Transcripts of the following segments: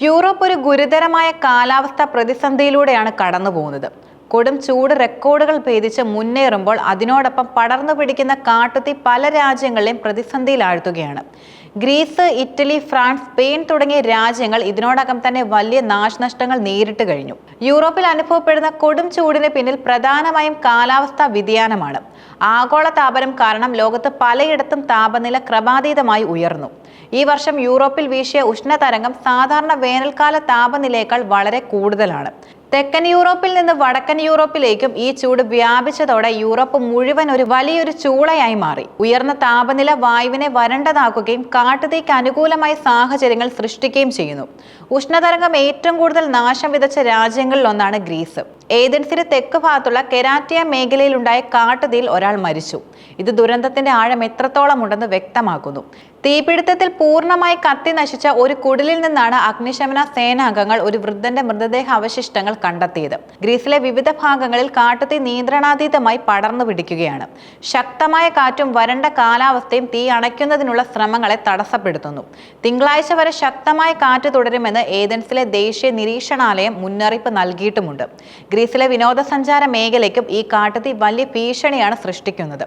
Europe ഒരു ഗുരുതരമായ കാലാവസ്ഥ പ്രതിസന്ധിയിലൂടെയാണ് കടന്നു പോകുന്നത് കൊടും ചൂട് റെക്കോർഡുകൾ ഭേദിച്ച് മുന്നേറുമ്പോൾ അതിനോടൊപ്പം പടർന്നു പിടിക്കുന്ന കാട്ടുതീ പല രാജ്യങ്ങളെയും പ്രതിസന്ധിയിലാഴ്ത്തുകയാണ്. ഗ്രീസ് ഇറ്റലി ഫ്രാൻസ് സ്പെയിൻ തുടങ്ങിയ രാജ്യങ്ങൾ ഇതിനോടകം തന്നെ വലിയ നാശനഷ്ടങ്ങൾ നേരിട്ട് കഴിഞ്ഞു. യൂറോപ്പിൽ അനുഭവപ്പെടുന്ന കൊടും ചൂടിന് പിന്നിൽ പ്രധാനമായും കാലാവസ്ഥാ വ്യതിയാനമാണ്. ആഗോള താപനം കാരണം ലോകത്ത് പലയിടത്തും താപനില ക്രമാതീതമായി ഉയർന്നു. ഈ വർഷം യൂറോപ്പിൽ വീശിയ ഉഷ്ണതരംഗം സാധാരണ വേനൽക്കാല താപനിലയേക്കാൾ വളരെ കൂടുതലാണ്. തെക്കൻ യൂറോപ്പിൽ നിന്ന് വടക്കൻ യൂറോപ്പിലേക്കും ഈ ചൂട് വ്യാപിച്ചതോടെ യൂറോപ്പ് മുഴുവൻ ഒരു വലിയൊരു ചൂളയായി മാറി. ഉയർന്ന താപനില വായുവിനെ വരണ്ടതാക്കുകയും കാട്ടുതീക്ക് അനുകൂലമായ സാഹചര്യങ്ങൾ സൃഷ്ടിക്കുകയും ചെയ്യുന്നു. ഉഷ്ണതരംഗം ഏറ്റവും കൂടുതൽ നാശം വിതച്ച രാജ്യങ്ങളിലൊന്നാണ് ഗ്രീസ്. ഏതൻസിന് തെക്ക് ഭാഗത്തുള്ള കെരാറ്റിയ മേഖലയിലുണ്ടായ കാട്ടുതീയിൽ ഒരാൾ മരിച്ചു. ഇത് ദുരന്തത്തിന്റെ ആഴം എത്രത്തോളം ഉണ്ടെന്ന് വ്യക്തമാക്കുന്നു. തീപിടുത്തത്തിൽ പൂർണമായി കത്തി നശിച്ച ഒരു കുടിലിൽ നിന്നാണ് അഗ്നിശമന സേനാംഗങ്ങൾ ഒരു വൃദ്ധന്റെ മൃതദേഹ അവശിഷ്ടങ്ങൾ കണ്ടെത്തിയത്. ഗ്രീസിലെ വിവിധ ഭാഗങ്ങളിൽ കാട്ടുതീ നിയന്ത്രണാതീതമായി പടർന്നു പിടിക്കുകയാണ്. ശക്തമായ കാറ്റും വരണ്ട കാലാവസ്ഥയും തീ അണയ്ക്കുന്നതിനുള്ള ശ്രമങ്ങളെ തടസ്സപ്പെടുത്തുന്നു. തിങ്കളാഴ്ച വരെ ശക്തമായ കാറ്റ് തുടരുമെന്ന് ഏതൻസിലെ ദേശീയ നിരീക്ഷണാലയം മുന്നറിയിപ്പ് നൽകിയിട്ടുമുണ്ട്. ഗ്രീസിലെ വിനോദസഞ്ചാര മേഖലയ്ക്കും ഈ കാട്ടുതീ വലിയ ഭീഷണിയാണ് സൃഷ്ടിക്കുന്നത്.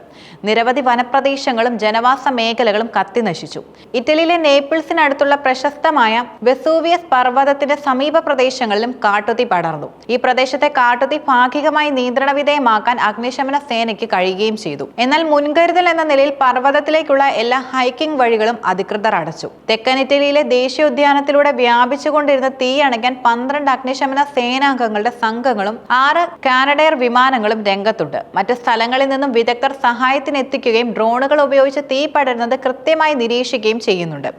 നിരവധി വനപ്രദേശങ്ങളും ജനവാസ മേഖലകളും കത്തി നശിച്ചു ഇറ്റലിയിലെ നേപ്പിൾസിനടുത്തുള്ള പ്രശസ്തമായ വെസൂവിയസ് പർവതത്തിന്റെ സമീപ പ്രദേശങ്ങളിലും കാട്ടുതീ പടർന്നു. ഈ പ്രദേശത്തെ കാട്ടുതീ ഭാഗികമായി നിയന്ത്രണ വിധേയമാക്കാൻ അഗ്നിശമന സേനയ്ക്ക് കഴിയുകയും ചെയ്തു. എന്നാൽ മുൻകരുതൽ എന്ന നിലയിൽ പർവതത്തിലേക്കുള്ള എല്ലാ ഹൈക്കിംഗ് വഴികളും അധികൃതർ അടച്ചു. തെക്കൻ ഇറ്റലിയിലെ ദേശീയോദ്യാനത്തിലൂടെ വ്യാപിച്ചുകൊണ്ടിരുന്ന തീ അണയ്ക്കാൻ പന്ത്രണ്ട് അഗ്നിശമന സേനാംഗങ്ങളുടെ സംഘങ്ങളും ആറ് കാനഡയർ വിമാനങ്ങളും രംഗത്തുണ്ട്. മറ്റ് സ്ഥലങ്ങളിൽ നിന്നും വിദഗ്ധർ സഹായത്തിന് എത്തിക്കുകയും ഡ്രോണുകൾ ഉപയോഗിച്ച് തീ പടരുന്നത് കൃത്യമായി നിരീക്ഷിക്കുകയും ചെയ്യുന്നുണ്ട്.